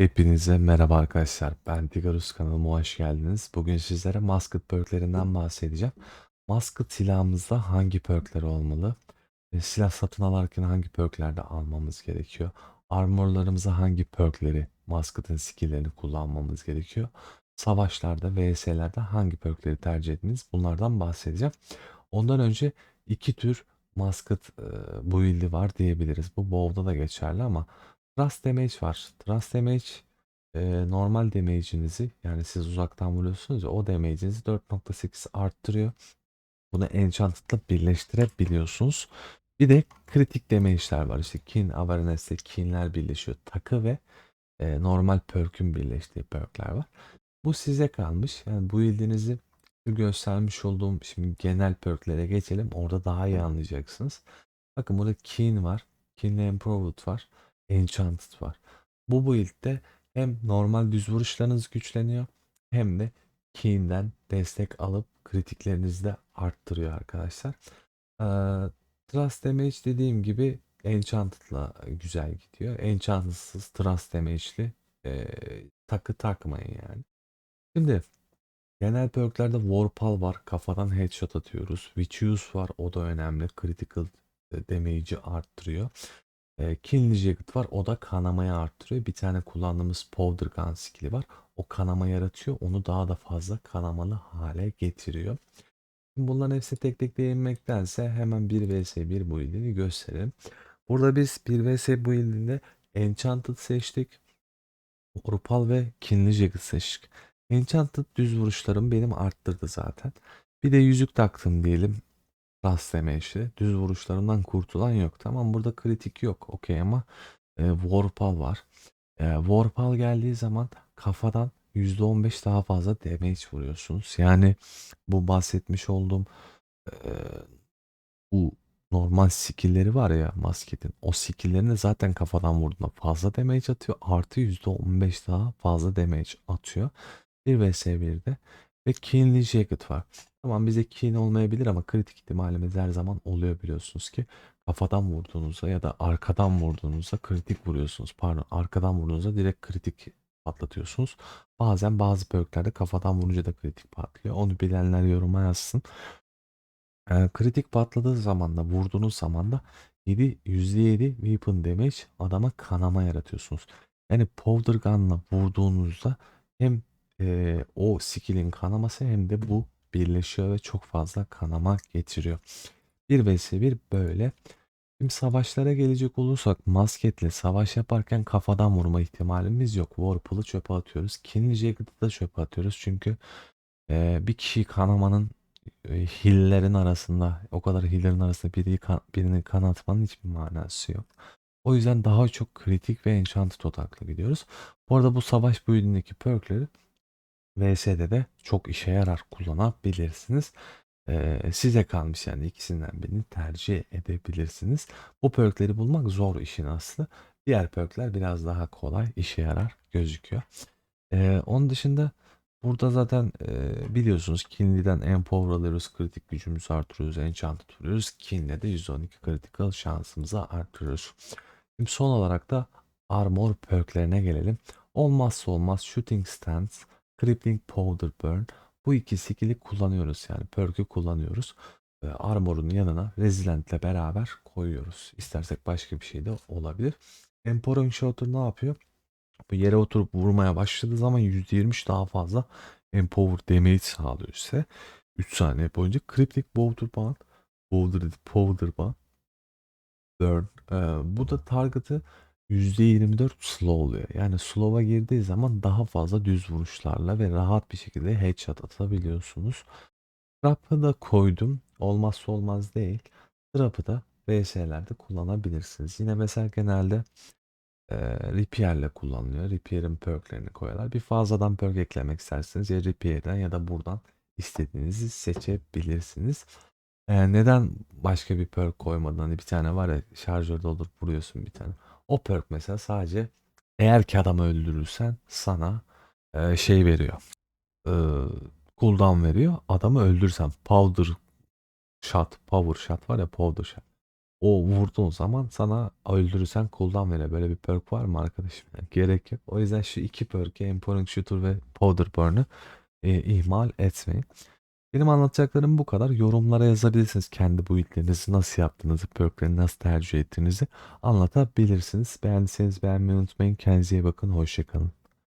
Hepinize merhaba arkadaşlar. Ben Tigarus kanalıma hoş geldiniz. Bugün sizlere Musket perklerinden bahsedeceğim. Musket silahımızda hangi perkler olmalı? E, silah satın alırken hangi perklerde almamız gerekiyor? Armorlarımıza hangi perkleri, Musket'ın skill'lerini kullanmamız gerekiyor? Savaşlarda, vs'lerde hangi perkleri tercih etmeniz? Bunlardan bahsedeceğim. Ondan önce iki tür Musket e, build'i var diyebiliriz. Bu WoW'da da geçerli ama Trust damage var. Trust damage e, normal damage'inizi yani siz uzaktan vuruyorsunuz ya o damage'inizi 4.8 arttırıyor. Bunu enchanted'la birleştirebiliyorsunuz. Bir de kritik damage'ler var. İşte kin awareness'te kinler birleşiyor. Takı ve e, normal perk'ün birleştiği perk'ler var. Bu size kalmış. Yani bu build'inizi şu göstermiş olduğum şimdi genel perk'lere geçelim. Orada daha iyi anlayacaksınız. Bakın burada kin var. Kin'le improved var. Enchanted var. Bu build'de hem normal düz vuruşlarınız güçleniyor hem de Keen'den destek alıp kritiklerinizi de arttırıyor arkadaşlar. Ee, Trust Damage dediğim gibi Enchanted'la güzel gidiyor. Enchanted'sız Trust Damage'li e, takı takmayın yani. Şimdi genel perklerde Warpal var. Kafadan headshot atıyoruz. Vicious var. O da önemli. Critical damage'i arttırıyor. E, Kinli Jacket var. O da kanamayı arttırıyor. Bir tane kullandığımız Powder Gun skill'i var. O kanama yaratıyor. Onu daha da fazla kanamalı hale getiriyor. Şimdi bunların hepsine tek tek değinmektense hemen 1 vs 1 build'ini gösterelim. Burada biz 1 vs build'inde Enchanted seçtik. Orpal ve Kinli Jacket seçtik. Enchanted düz vuruşlarım benim arttırdı zaten. Bir de yüzük taktım diyelim. Rast damage'li. Düz vuruşlarından kurtulan yok. Tamam burada kritik yok. Okey ama e, Warpal var. E, Warpal geldiği zaman kafadan %15 daha fazla damage vuruyorsunuz. Yani bu bahsetmiş olduğum e, bu normal skill'leri var ya masketin. O skill'lerini zaten kafadan vurduğunda fazla damage atıyor. Artı %15 daha fazla damage atıyor. 1 vs 1'de. Ve Keenly Jacket var. Tamam bize keen olmayabilir ama kritik ihtimalimiz her zaman oluyor biliyorsunuz ki. Kafadan vurduğunuzda ya da arkadan vurduğunuzda kritik vuruyorsunuz. Pardon arkadan vurduğunuzda direkt kritik patlatıyorsunuz. Bazen bazı perklerde kafadan vurunca da kritik patlıyor. Onu bilenler yoruma yazsın. Ee, kritik patladığı zaman da vurduğunuz zaman da 7, %7 weapon damage adama kanama yaratıyorsunuz. Yani powder gun'la vurduğunuzda hem e, o skill'in kanaması hem de bu birleşiyor ve çok fazla kanama getiriyor. 1 vs 1 böyle. Şimdi savaşlara gelecek olursak masketle savaş yaparken kafadan vurma ihtimalimiz yok. Warple'ı çöpe atıyoruz. Kinli Jacket'ı da çöpe atıyoruz. Çünkü e, bir kişi kanamanın e, hillerin arasında o kadar hillerin arasında biri, birini kanatmanın hiçbir manası yok. O yüzden daha çok kritik ve enchanted odaklı gidiyoruz. Bu arada bu savaş büyüdüğündeki perkleri VS'de de çok işe yarar kullanabilirsiniz. Ee, size kalmış yani ikisinden birini tercih edebilirsiniz. Bu perkleri bulmak zor işin aslı. Diğer perkler biraz daha kolay işe yarar gözüküyor. Ee, onun dışında burada zaten e, biliyorsunuz Kinli'den Empower alıyoruz. Kritik gücümüzü artırıyoruz. Enchanted vuruyoruz. Kinli'de de 112 critical şansımızı artırıyoruz. Şimdi son olarak da Armor perklerine gelelim. Olmazsa olmaz Shooting Stance Crippling Powder Burn. Bu iki skill'i kullanıyoruz yani perk'ü kullanıyoruz. E, Armor'un yanına Resilient ile beraber koyuyoruz. İstersek başka bir şey de olabilir. Emporing Shooter ne yapıyor? Bu yere oturup vurmaya başladığı zaman %20 daha fazla Empower damage sağlıyor size. 3 saniye boyunca Crippling Powder Burn Powder, powder Burn Burn. Ee, bu da target'ı %24 slow oluyor. Yani slow'a girdiği zaman daha fazla düz vuruşlarla ve rahat bir şekilde headshot atabiliyorsunuz. Trap'ı da koydum. Olmazsa olmaz değil. Trap'ı da VS'lerde kullanabilirsiniz. Yine mesela genelde e, Repair'le kullanılıyor. Repair'in perklerini koyarlar. Bir fazladan perk eklemek isterseniz ya Repair'den ya da buradan istediğinizi seçebilirsiniz. E, neden başka bir perk koymadın? Hani bir tane var ya şarjör doldurup vuruyorsun bir tane. O perk mesela sadece eğer ki adamı öldürürsen sana e, şey veriyor. E, cooldown veriyor. Adamı öldürsen powder shot, power shot var ya powder shot. o vurduğun zaman sana öldürürsen cooldown veriyor. Böyle bir perk var mı arkadaşım? Yani gerek yok. O yüzden şu iki perk'i Empowering Shooter ve Powder Burn'u e, ihmal etmeyin. Benim anlatacaklarım bu kadar. Yorumlara yazabilirsiniz kendi build'lerinizi nasıl yaptığınızı, perk'leri nasıl tercih ettiğinizi anlatabilirsiniz. Beğendiyseniz beğenmeyi unutmayın. Kendinize iyi bakın. Hoşçakalın.